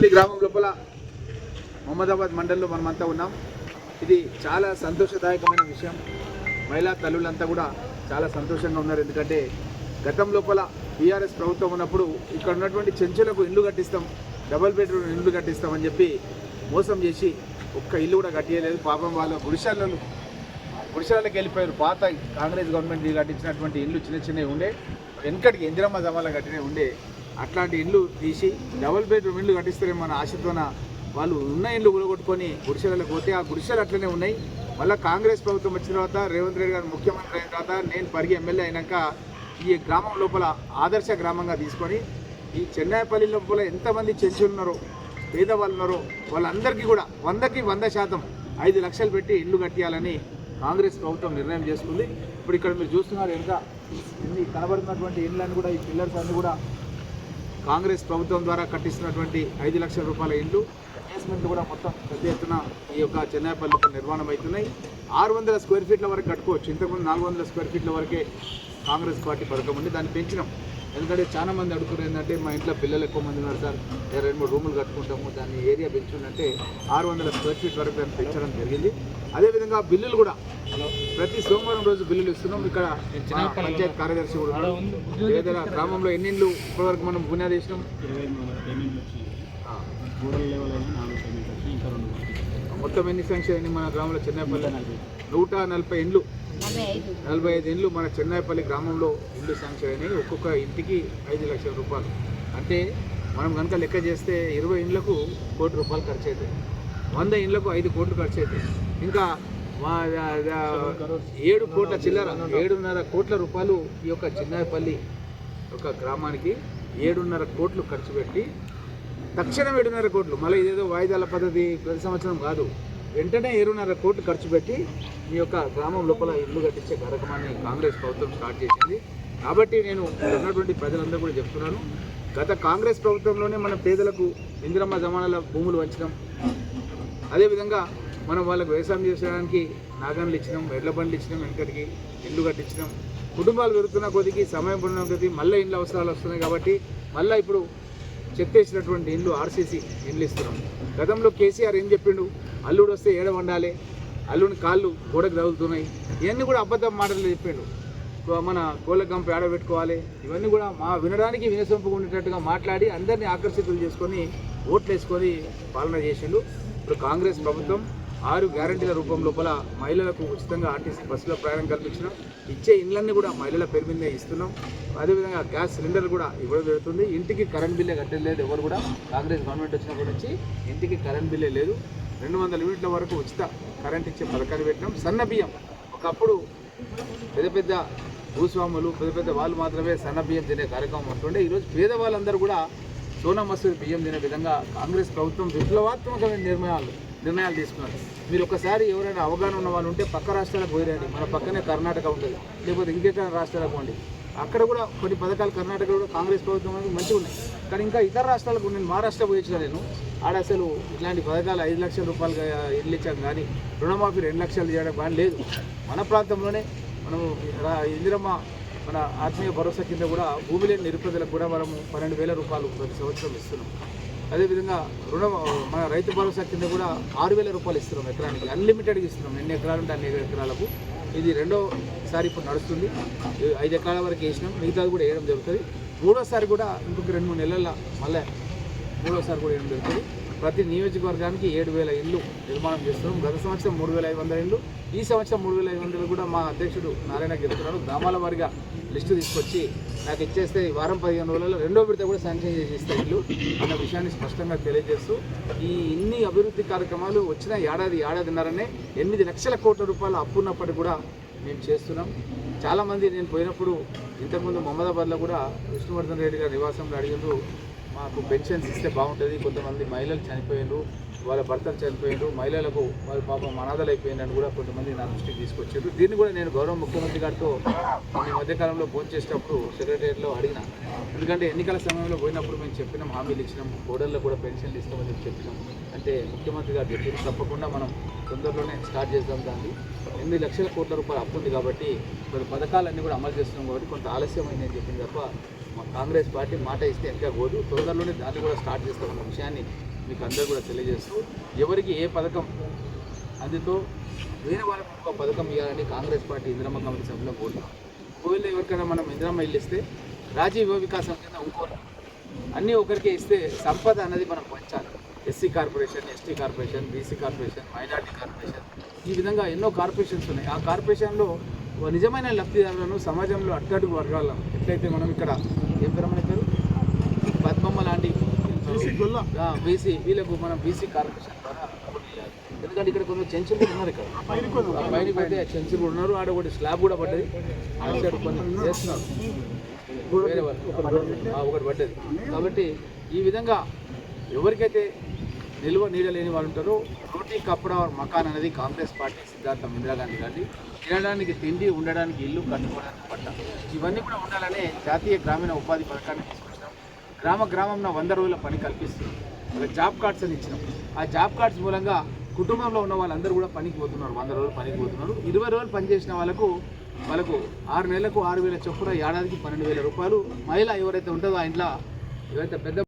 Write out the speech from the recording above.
గ్రామం లోపల మొహమ్మదాబాద్ మండలంలో మనమంతా ఉన్నాం. ఇది చాలా సంతోషదాయకమైన విషయం. మహిళా తల్లులంతా కూడా చాలా సంతోషంగా ఉన్నారు. ఎందుకంటే గతం లోపల టీఆర్ఎస్ ప్రభుత్వం ఉన్నప్పుడు ఇక్కడ ఉన్నటువంటి చెంచులకు ఇల్లు కట్టిస్తాం డబల్ బెడ్రూమ్ ఇల్లు కట్టిస్తామని చెప్పి మోసం చేసి ఒక్క ఇల్లు కూడా కట్టియలేదు. పాపం వాళ్ళ గుడిశాలను గుడిసెలకి వెళ్ళిపోయారు. పాత కాంగ్రెస్ గవర్నమెంట్ కట్టించినటువంటి ఇల్లు చిన్న చిన్నవి ఉండే వెనకటికి ఇందిరమ్మ జమాల కట్టినవి ఉండే. అట్లాంటి ఇల్లు తీసి డబుల్ బెడ్రూమ్ ఇల్లు కట్టిస్తారేమో మన ఆశతోన వాళ్ళు ఉన్న ఇల్లు కూడగొట్టుకొని గుడిసెలకు పోతే ఆ గుడిసెలు అట్లనే ఉన్నాయి. మళ్ళీ కాంగ్రెస్ ప్రభుత్వం వచ్చిన తర్వాత రేవంత్ రెడ్డి గారు ముఖ్యమంత్రి అయిన తర్వాత నేను పరిగి ఎమ్మెల్యే అయినాక ఈ గ్రామం లోపల ఆదర్శ గ్రామంగా తీసుకొని ఈ చెన్నైపల్లి లోపల ఎంతమంది చెంచులు ఉన్నారో పేదవాళ్ళు ఉన్నారో వాళ్ళందరికీ కూడా వందకి వంద శాతం ఐదు లక్షలు పెట్టి ఇల్లు కట్టియాలని కాంగ్రెస్ ప్రభుత్వం నిర్ణయం చేసుకుంది. ఇప్పుడు ఇక్కడ మీరు చూస్తున్నారు ఎంత ఇన్ని కనబడుతున్నటువంటి ఇళ్ళని కూడా ఈ పిల్లర్స్ అన్ని కూడా కాంగ్రెస్ ప్రభుత్వం ద్వారా కట్టిస్తున్నటువంటి ఐదు లక్షల రూపాయల ఇల్లు బేస్మెంట్ కూడా మొత్తం పెద్ద ఎత్తున ఈ యొక్క చెన్నైపల్లిలో నిర్మాణం అవుతున్నాయి ఆరు వందల స్క్వేర్ ఫీట్ల వరకు కట్టుకోవచ్చు. ఇంతకుముందు నాలుగు వందల స్క్వేర్ ఫీట్ల వరకే కాంగ్రెస్ పార్టీ పథకం ఉంది. దాన్ని పెంచినాం. ఎందుకంటే చాలా మంది అడుగుతున్నారు ఏంటంటే మా ఇంట్లో పిల్లలు ఎక్కువ మంది ఉన్నారు సార్. రెండు మూడు రూములు కట్టుకుంటాము. దాన్ని ఏరియా పెంచుందంటే ఆరు వందల స్క్వేర్ ఫీట్ వరకు దాన్ని పెంచడం జరిగింది. అదేవిధంగా బిల్లులు కూడా ప్రతి సోమవారం రోజు బిల్లులు ఇస్తున్నాం. ఇక్కడ పంచాయత్ కార్యదర్శి కూడా. ఏదైనా గ్రామంలో ఎన్ని ఇళ్ళు ఇప్పటివరకు మనం బునియాది వేసినాం. మొత్తం ఎన్ని శాంక్షన్ అయినాయి మన గ్రామంలో? చెన్నైపల్లి. నూట నలభై. ఇండ్లు. నలభై ఐదు. ఇండ్లు మన చెన్నైపల్లి గ్రామంలో ఇండ్లు శాంక్షన్ అయినాయి. ఒక్కొక్క ఇంటికి ఐదు లక్షల రూపాయలు. అంటే మనం కనుక లెక్క చేస్తే ఇరవై ఇండ్లకు కోటి రూపాయలు ఖర్చు అవుతాయి వంద ఇండ్లకు ఐదు కోట్లు ఖర్చు అవుతాయి ఇంకా మా ఏడు కోట్ల చిల్లర ఏడున్నర కోట్ల రూపాయలు ఈ యొక్క చిన్నపల్లి ఒక గ్రామానికి ఏడున్నర కోట్లు ఖర్చు పెట్టి తక్షణం ఏడున్నర కోట్లు. మళ్ళీ ఇదేదో వాయిదాల పద్ధతి ప్రతి సంవత్సరం కాదు. వెంటనే ఏడున్నర కోట్లు ఖర్చు పెట్టి ఈ యొక్క గ్రామం లోపల ఇల్లు కట్టించే కార్యక్రమాన్ని కాంగ్రెస్ ప్రభుత్వం స్టార్ట్ చేసింది. కాబట్టి నేను ఉన్నటువంటి ప్రజలందరూ కూడా చెప్తున్నాను గత కాంగ్రెస్ ప్రభుత్వంలోనే మన పేదలకు ఇందిరమ్మ జమానాల భూములు వంచడం అదేవిధంగా మనం వాళ్ళకు వ్యవసాయం చేసేదానికి నాగన్లు ఇచ్చినాం ఎడ్ల బండ్లు ఇచ్చినాం వెనకటికి ఇల్లు కట్టించినాం. కుటుంబాలు పెరుగుతున్న కొద్దికి సమయం పడిన కొద్ది మళ్ళీ ఇండ్ల అవసరాలు వస్తున్నాయి కాబట్టి మళ్ళీ ఇప్పుడు చెత్తేసినటువంటి ఇండ్లు ఆర్సీసీ ఇండ్లు ఇస్తున్నాం. గతంలో కేసీఆర్ ఏం చెప్పిండు? అల్లుడు వస్తే ఏడ వండాలి? అల్లుని కాళ్ళు గోడకు తగులుతున్నాయి. ఇవన్నీ కూడా అబద్ధం మాటలు చెప్పిండు. మన కోళ్ళ గంప ఆడబెట్టుకోవాలి ఇవన్నీ కూడా మా వినడానికి వినసొంపుగా ఉండేటట్టుగా మాట్లాడి అందరినీ ఆకర్షితులు చేసుకొని ఓట్లు వేసుకొని పాలన చేసిండు. ఇప్పుడు కాంగ్రెస్ ప్రభుత్వం ఆరు గ్యారంటీల రూపం లోపల మహిళలకు ఉచితంగా ఆర్టీసీ బస్సులో ప్రయాణం కల్పించడం ఇచ్చే ఇండ్లన్నీ కూడా మహిళల పేరు మీదే ఇస్తున్నాం. అదేవిధంగా గ్యాస్ సిలిండర్ కూడా ఇవ్వడం జరుగుతుంది. ఇంటికి కరెంట్ బిల్లే కట్టలేదు ఎవరు కూడా కాంగ్రెస్ గవర్నమెంట్ వచ్చినప్పటి నుంచి ఇంటికి కరెంట్ బిల్లే లేదు. రెండు వందల యూనిట్ల వరకు ఉచిత కరెంట్ ఇచ్చే పథకాన్ని పెట్టినాం. సన్న బియ్యం. ఒకప్పుడు పెద్ద పెద్ద భూస్వాములు పెద్ద పెద్ద వాళ్ళు మాత్రమే సన్న బియ్యం తినే కార్యక్రమం ఉంటుండే ఈరోజు పేదవాళ్ళందరూ కూడా సోనా మసూరి బియ్యం తినే విధంగా కాంగ్రెస్ ప్రభుత్వం విప్లవాత్మకమైన నిర్ణయాలు నిర్ణయాలు తీసుకున్నారు. మీరు ఒకసారి ఎవరైనా అవగాహన ఉన్న వాళ్ళు ఉంటే పక్క రాష్ట్రాలకు పోయిరండి. మన పక్కనే కర్ణాటక ఉంటుంది. లేకపోతే ఇంకెక్కడ రాష్ట్రాలకు పోండి. అక్కడ కూడా కొన్ని పథకాలు కర్ణాటక కూడా కాంగ్రెస్ ప్రభుత్వం అనేది మంచిగా ఉన్నాయి. కానీ ఇంకా ఇతర రాష్ట్రాలకు నేను మహారాష్ట్ర పోయించిన నేను. ఆడ అసలు ఇట్లాంటి పథకాలు ఐదు లక్షల రూపాయలుగా ఇల్లు ఇచ్చాం కానీ రుణమాఫీ రెండు లక్షలు చేయడం కానీ లేదు. మన ప్రాంతంలోనే మనము రా- ఇందిరమ్మ మన ఆత్మీయ భరోసా కింద కూడా భూమి లేని నిరుపేదలకు కూడా మనము పన్నెండు వేల రూపాయలు ప్రతి సంవత్సరం ఇస్తున్నాం. అదేవిధంగా రుణ మన రైతు భరోసా కింద కూడా ఆరు వేల రూపాయలు ఇస్తున్నాం ఎకరానికి. అన్లిమిటెడ్గా ఇస్తున్నాం. ఎన్ని ఎకరాలు ఉంటే అన్ని ఎకరాలకు. ఇది రెండోసారి ఇప్పుడు నడుస్తుంది. ఐదు ఎకరాల వరకు వేసినాం. మిగతాది కూడా వేయడం జరుగుతుంది. మూడోసారి కూడా ఇంకొక రెండు మూడు నెలల మళ్ళీ మూడోసారి కూడా వేయడం జరుగుతుంది. ప్రతి నియోజకవర్గానికి ఏడు వేల ఇల్లు నిర్మాణం చేస్తున్నాం. గత సంవత్సరం మూడు వేల ఐదు వందల ఇల్లు ఈ సంవత్సరం మూడు వేల ఐదు వందలు కూడా మా అధ్యక్షుడు నారాయణ చెప్తున్నారు గ్రామాల వారిగా లిస్టు తీసుకొచ్చి నాకు ఇచ్చేస్తే వారం పదిహేను రోజులలో రెండో విడత కూడా శాంక్షన్ చేసి ఇస్తే ఇల్లు అన్న విషయాన్ని స్పష్టంగా తెలియజేస్తూ ఈ ఇన్ని అభివృద్ధి కార్యక్రమాలు వచ్చిన ఏడాది ఏడాదిన్నరనే ఎనిమిది లక్షల కోట్ల రూపాయలు అప్పున్నప్పటికీ కూడా మేము చేస్తున్నాం. చాలామంది నేను పోయినప్పుడు ఇంతకుముందు మహమ్మదాబాద్లో కూడా విష్ణువర్ధన్ రెడ్డి గారి నివాసంలో అడిగారు మాకు పెన్షన్స్ ఇస్తే బాగుంటుంది. కొంతమంది మహిళలు చనిపోయారు వాళ్ళ భర్తలు చనిపోయారు మహిళలకు వాళ్ళ పాపం అనాథలు అయిపోయిందని కూడా కొంతమంది నా దృష్టికి తీసుకొచ్చారు దీన్ని కూడా నేను గౌరవ ముఖ్యమంత్రి గారితో ఈ మధ్యకాలంలో ఫోన్ చేసేటప్పుడు సెక్రటరియట్లో అడిగిన. ఎందుకంటే ఎన్నికల సమయంలో పోయినప్పుడు మేము చెప్పినాం హామీలు ఇచ్చినాం కోడళ్ళకు కూడా పెన్షన్లు ఇస్తామని చెప్పి చెప్పినాం. అంటే ముఖ్యమంత్రి గారు చెప్పారు తప్పకుండా మనం తొందరలోనే స్టార్ట్ చేద్దాం దాన్ని. ఎనిమిది లక్షల కోట్ల రూపాయలు అప్పు ఉంది కాబట్టి కొన్ని పథకాలన్నీ కూడా అమలు చేస్తున్నాం కాబట్టి కొంత ఆలస్యమైంది అని చెప్పింది తప్ప మా కాంగ్రెస్ పార్టీ మాట ఇస్తే ఇంకా పోదు తొందరలోనే దాన్ని కూడా స్టార్ట్ చేస్తామన్న విషయాన్ని మీకు అందరూ కూడా తెలియజేస్తూ ఎవరికి ఏ పథకం అందుతో వేరే వాళ్ళకి ఒక పథకం ఇవ్వాలని కాంగ్రెస్ పార్టీ ఇందిరమ్మ కమిటీ సభ్యులు కోరుతాం ఒకవేళ ఎవరికైనా మనం ఇందిరమ్మ ఇల్లు ఇస్తే వికాసం కింద ఇంకోరు అన్నీ ఒకరికే ఇస్తే సంపద అనేది మనం పంచాలి. SC corporation ST corporation BC corporation minority corporation ఈ విధంగా ఎన్నో కార్పొరేషన్స్ ఉన్నాయి. ఆ కార్పొరేషన్లో నిజమైన లబ్ధిదారులను సమాజంలో అట్టడుగు వర్గాల ఎట్లయితే మనం ఇక్కడ ఏం పేరు మన పేరు? పద్మమ్మ లాంటి బీసీ వీళ్ళకు మనం బీసీ కార్పొరేషన్ ద్వారా. ఎందుకంటే ఇక్కడ కొన్ని చెంచులు ఉన్నారు ఇక్కడ. ఆ పైన పోతే చెంచులు కూడా ఉన్నారు. ఆడ ఒకటి స్లాబ్ కూడా పడ్డది. ఆ సైడ్ కొన్ని చేస్తున్నారు. వేరే వాళ్ళు. ఒకటి పడ్డది. కాబట్టి ఈ విధంగా ఎవరికైతే నిల్వ నీడ లేని వాళ్ళు ఉంటారు. రోటీ కప్పడ మకాన్ అనేది కాంగ్రెస్ పార్టీ సిద్ధాంతం ఇందిరాగాంధీ గారి తినడానికి తిండి ఉండడానికి ఇల్లు కట్టుకోవడానికి పట్ట. ఇవన్నీ కూడా ఉండాలనే జాతీయ గ్రామీణ ఉపాధి పథకాన్ని తీసుకొచ్చినాం. గ్రామ గ్రామంలో వంద రోజుల పని కల్పిస్తుంది వాళ్ళకి జాబ్ కార్డ్స్ అని ఇచ్చినాం. ఆ జాబ్ కార్డ్స్ మూలంగా కుటుంబంలో ఉన్న వాళ్ళందరూ కూడా పనికి పోతున్నారు. వంద రోజులు పనికి పోతున్నారు. ఇరవై రోజులు పనిచేసిన వాళ్ళకు వాళ్ళకు ఆరు నెలలకు ఆరు వేల చొప్పున ఏడాదికి పన్నెండు వేల రూపాయలు మహిళ ఎవరైతే ఉంటుందో ఆ ఇంట్లో ఎవరైతే పెద్ద